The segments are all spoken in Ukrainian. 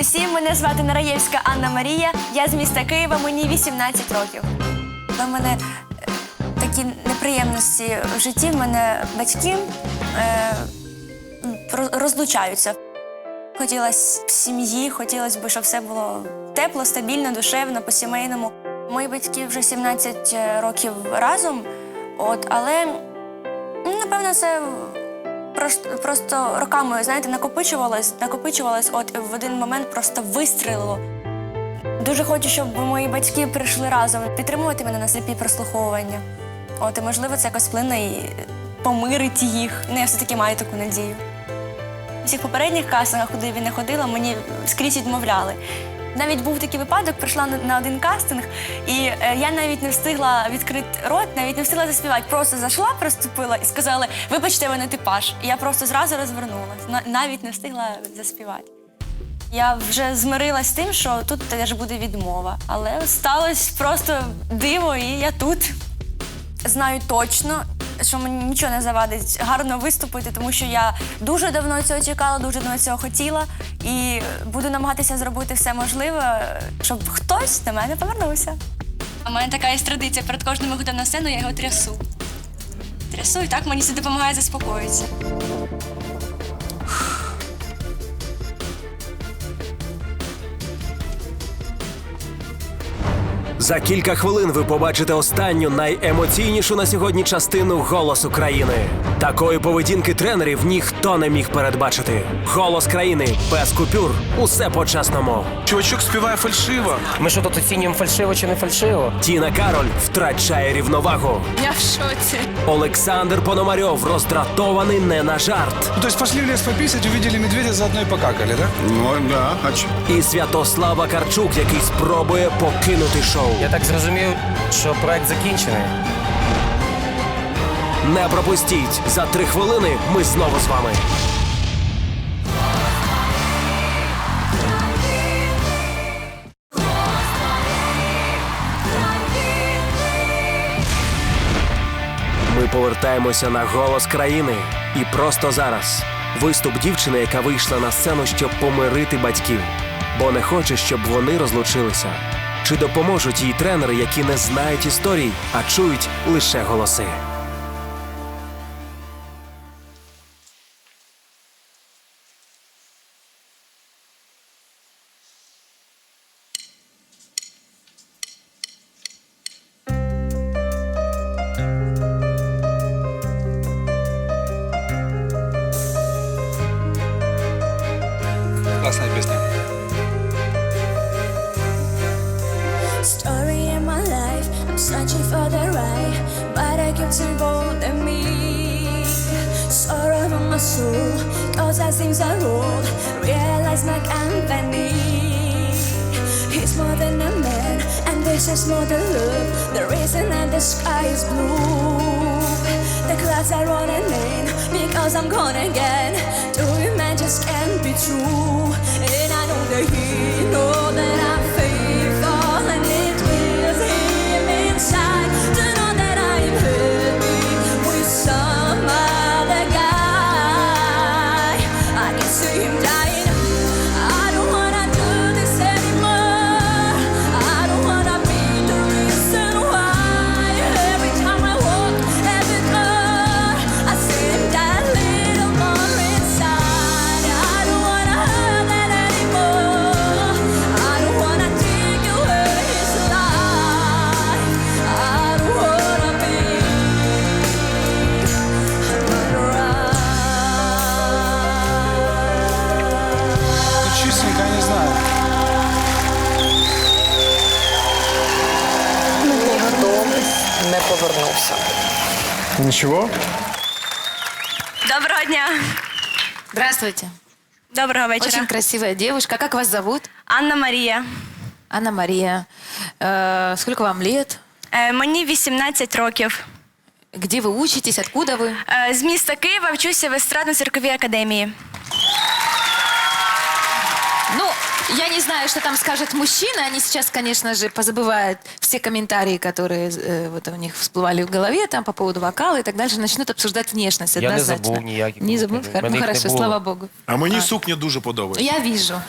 усім! Мене звати Нараєвська Анна Марія. Я з міста Києва, мені 18 років. У мене е, такі неприємності в житті. В мене батьки е, розлучаються. Хотілося б сім'ї, хотілося б, щоб все було тепло, стабільно, душевно, по-сімейному. Мої батьки вже 17 років разом, от, але напевно це просто, роками, знаєте, накопичувалось, накопичувалось, от в один момент просто вистрілило. Дуже хочу, щоб мої батьки прийшли разом підтримувати мене на сліпі прослуховування. От, і можливо, це якось вплине і помирить їх. Ну, я все-таки маю таку надію. У всіх попередніх кастингах, куди він не ходила, мені скрізь відмовляли. Навіть був такий випадок, прийшла на- один кастинг, і е, я навіть не встигла відкрити рот, навіть не встигла заспівати. Просто зайшла, приступила і сказали, вибачте, ви не типаж. І я просто зразу розвернулася, навіть не встигла заспівати. Я вже змирилась з тим, що тут теж буде відмова. Але сталося просто диво, і я тут. Знаю точно, що мені нічого не завадить гарно виступити, тому що я дуже давно цього чекала, дуже давно цього хотіла. І буду намагатися зробити все можливе, щоб хтось до мене повернувся. У мене така є традиція перед кожним виходом на сцену я його трясу. Трясу, і так мені це допомагає заспокоїтися. За кілька хвилин ви побачите останню найемоційнішу на сьогодні частину Голос України. Такої поведінки тренерів ніхто не міг передбачити. Голос країни без купюр. Усе по-чесному. Чувачок співає фальшиво. Ми що тут оцінюємо фальшиво чи не фальшиво? Тіна Кароль втрачає рівновагу. Я в шоці. Олександр Пономарьов роздратований не на жарт. То есть пошли в лес пописать, увидели медведя, заодно и покакали, да? Ну да, а чё? І Святослава Карчук, який спробує покинути шоу. Я так зрозумів, що проект закінчений. Не пропустіть за три хвилини. Ми знову з вами. Ми повертаємося на голос країни. І просто зараз виступ дівчини, яка вийшла на сцену, щоб помирити батьків, бо не хоче, щоб вони розлучилися. Чи допоможуть їй тренери, які не знають історій, а чують лише голоси? Searching for the right, but I keep too bold in me. Sorrow from my soul, cause I seem so old. Realize my company. He's more than a man, and this is more than love. The reason that the sky is blue. The clouds are rolling in because I'm gone again. You man just can't be true? And I Ничего? Доброго дня! Здравствуйте. Доброго вечора. Очень красивая девушка. Как вас зовут? Анна Марія. Анна Мария. Э, сколько вам лет? Е, мені 18 років. Где вы учитесь? Откуда вы? Е, з міста Києва вчуся в естрадно-цирковій академії. я не знаю, что там скажут мужчины. Они сейчас, конечно же, позабывают все комментарии, которые э, вот у них всплывали в голове там по поводу вокала и так дальше. Начнут обсуждать внешность Я не однозначно. забув ніяких Не забыл? коментарів. Ну, Мене їх не хорошо, було. слава богу. А мені сукня дуже подобається. Я вижу.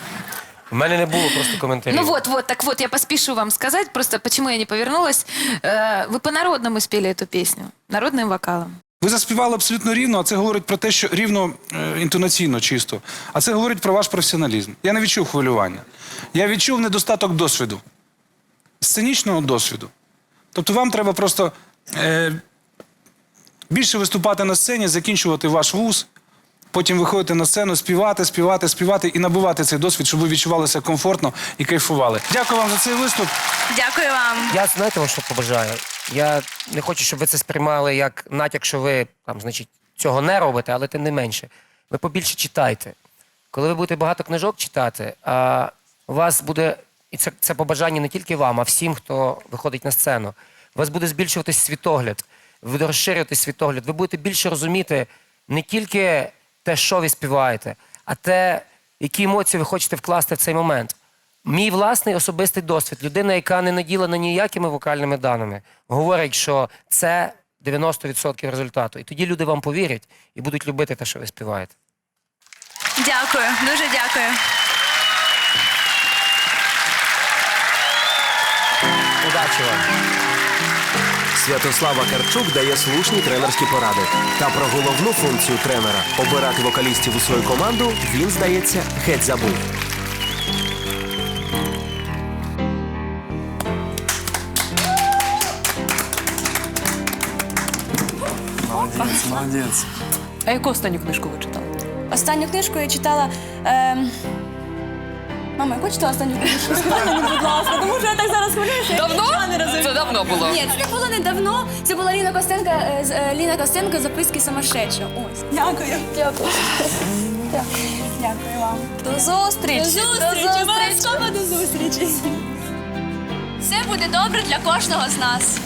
У мене не було просто коментарів. Ну вот, вот, так вот, я поспешу вам сказать, просто почему я не повернулась. Э, Вы по-народному спели эту песню, народным вокалом. Ви заспівали абсолютно рівно, а це говорить про те, що рівно е, інтонаційно чисто. А це говорить про ваш професіоналізм. Я не відчув хвилювання. Я відчув недостаток досвіду, сценічного досвіду. Тобто вам треба просто е, більше виступати на сцені, закінчувати ваш вуз, потім виходити на сцену, співати, співати, співати і набувати цей досвід, щоб ви відчувалися комфортно і кайфували. Дякую вам за цей виступ. Дякую вам. Я знаєте, вам що побажаю? Я не хочу, щоб ви це сприймали як натяк, що ви там, значить, цього не робите, але тим не менше. Ви побільше читайте. Коли ви будете багато книжок читати, а у вас буде, і це, це побажання не тільки вам, а всім, хто виходить на сцену. У вас буде збільшуватись світогляд, ви будете розширювати світогляд, ви будете більше розуміти не тільки те, що ви співаєте, а те, які емоції ви хочете вкласти в цей момент. Мій власний особистий досвід, людина, яка не наділена ніякими вокальними даними, говорить, що це 90% результату. І тоді люди вам повірять і будуть любити те, що ви співаєте. Дякую, дуже дякую. Удачі вам! Святослава Карчук дає слушні тренерські поради. Та про головну функцію тренера обирати вокалістів у свою команду він, здається, геть забув. Молодець, молодець. А яку останню книжку ви читали? Останню книжку я читала. ем, Мама, яку читала останню книжку? Скажи мені, будь ласка, тому що я так зараз хвилююся. я нічого не розумію. Це давно було. Ні, це було недавно. Це була Ліна Костенко, е, з- е, Ліна Костенко записки самошедшого. Ось. Дякую. Дякую. Дякую вам. До зустрічі! До зустрічі! Обов'язково до зустрічі. Все буде добре для кожного з нас.